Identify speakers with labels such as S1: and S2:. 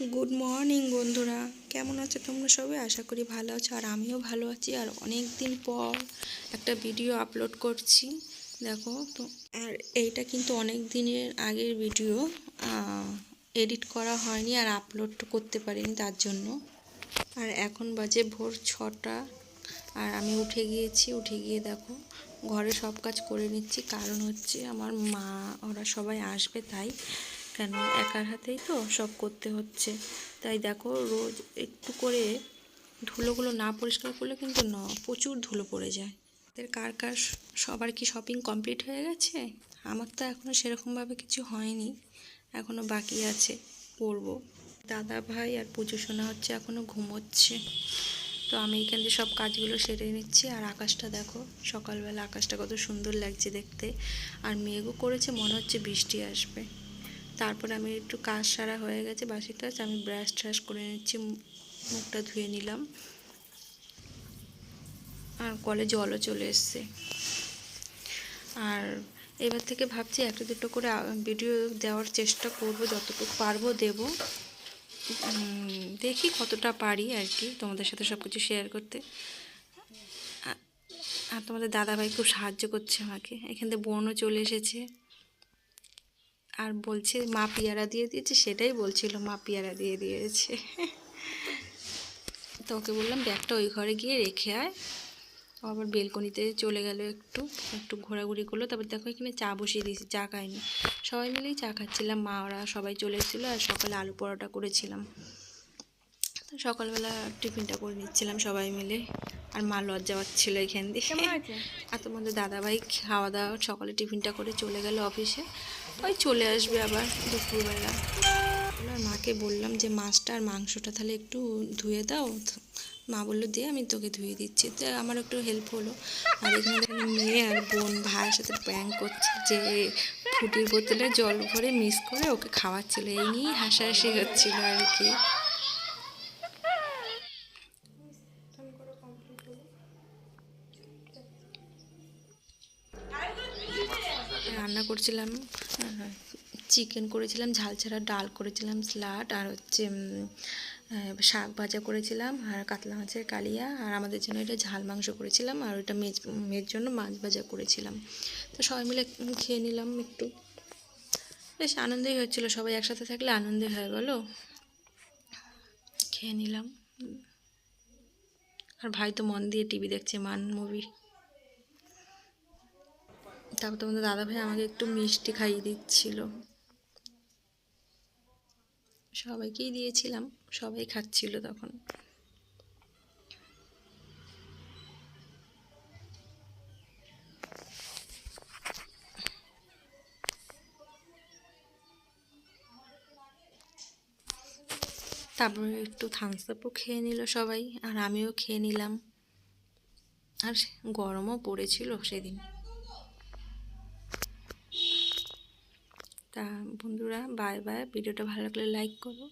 S1: Good morning বন্ধুরা। কেমন আছো তোমরা সবাই? আশা করি ভালো আছো, আর আমিও ভালো আছি। আর অনেক দিন পর একটা ভিডিও আপলোড করছি। দেখো তো, আর এইটা কিন্তু অনেক দিনের আগের ভিডিও এডিট করা হয়নি আর আপলোড করতে পারিনি তার জন্য। আর এখন বাজে ভোর ছটা। আর আমি উঠে গিয়েছি, উঠে গিয়ে দেখো, ঘরে সব কাজ করে নিচ্ছি। কারণ হচ্ছে আমার মা, ওরা সবাই আসবে, তাই কেন? একার হাতেই তো সব করতে হচ্ছে। তাই দেখো, রোজ একটু করে ধুলোগুলো না পরিষ্কার করলে কিন্তু ন, প্রচুর ধুলো পড়ে যায়। এদের কার কার সবার কি শপিং কমপ্লিট হয়ে গেছে? আমার তো এখনও সেরকমভাবে কিছু হয়নি। এখনও বাকি আছে, পরবো। দাদা ভাই আর পুজো শোনা হচ্ছে এখনও ঘুমোচ্ছে। তো আমি এখান থেকে সব কাজগুলো সেরে নিচ্ছি। আর আকাশটা দেখো, সকালবেলা আকাশটা কত সুন্দর লাগছে দেখতে। আর মেঘও করেছে, মনে হচ্ছে বৃষ্টি আসবে। তারপর আমি একটু কাজ সারা হয়ে গেছে বাসি কাজ আমি ব্রাশ ট্রাশ করে নিচ্ছি মুখটা ধুয়ে নিলাম। আর কলে জলও চলে এসছে। আর এবার থেকে ভাবছি একটা দুটো করে ভিডিও দেওয়ার চেষ্টা করব, যতটুকু পারব দেব। দেখি কতটা পারি আর কি, তোমাদের সাথে সব কিছু শেয়ার করতে আর তোমাদের দাদাভাই খুব সাহায্য করছে আমাকে। এখান থেকে বোনও চলে এসেছে। আর বলছে মা পিয়ারা দিয়ে দিয়েছে। সেটাই বলছিল মা পিয়ারা দিয়ে দিয়েছে। তো ওকে বললাম ব্যাগটা ওই ঘরে গিয়ে রেখে আয়। আবার বেলকনিতে চলে গেল একটু একটু ঘোরাঘুরি করল। তারপর দেখো এখানে চা বসিয়ে দিয়েছি চা খাইনি সবাই মিলেই চা খাচ্ছিলাম মা ওরা সবাই চলে এসেছিল আর সকালে আলু পরোটা করেছিলাম। তো সকালবেলা টিফিনটা করে নিচ্ছিলাম সবাই মিলে। আর মা লজ্জা পাচ্ছিলো এখান দিয়ে। আর তোমাদের দাদাভাই খাওয়া দাওয়া সকালে টিফিনটা করে চলে গেল অফিসে। ওই চলে আসবে আবার দুপুরবেলা। আমার মাকে বললাম যে, মাছটা আর মাংসটা তাহলে একটু ধুয়ে দাও। মা বলল দিয়ে আমি তোকে ধুয়ে দিচ্ছি। তো আমার একটু হেল্প হলো। আর এখানে মেয়ে আর বোন ভাইয়ের সাথে প্র্যাঙ্ক করছে যে ফুটির বোতলে জল ভরে মিস করে ওকে খাওয়াচ্ছিল। এই নিয়েই হাসাহাসি হচ্ছিল আর কি। রান্না করছিলাম। চিকেন করেছিলাম, ঝাল ছাড়া ডাল করেছিলাম স্লাড আর হচ্ছে শাক ভাজা করেছিলাম, আর কাতলা মাছের কালিয়া, আর আমাদের জন্য এটা ঝাল মাংস করেছিলাম, আর ওটা মেজ, মেয়ের জন্য মাছ ভাজা করেছিলাম। তো সবাই মিলে খেয়ে নিলাম একটু। বেশ আনন্দই হচ্ছিল, সবাই একসাথে থাকলে আনন্দই হয়, বলো? খেয়ে নিলাম। আর ভাই তো মন দিয়ে টিভি দেখছে, মান মুভি। তারপর তোমাদের দাদা ভাই আমাকে একটু মিষ্টি খাইয়ে দিচ্ছিল। সবাইকেই দিয়েছিলাম, সবাই খাচ্ছিল তখন। তারপরে একটু থামস আপও খেয়ে নিল সবাই, আর আমিও খেয়ে নিলাম। আর গরমও পড়েছিল সেদিন। তা বন্ধুরা বাই বাই ভিডিওটা ভালো লাগলে লাইক করো।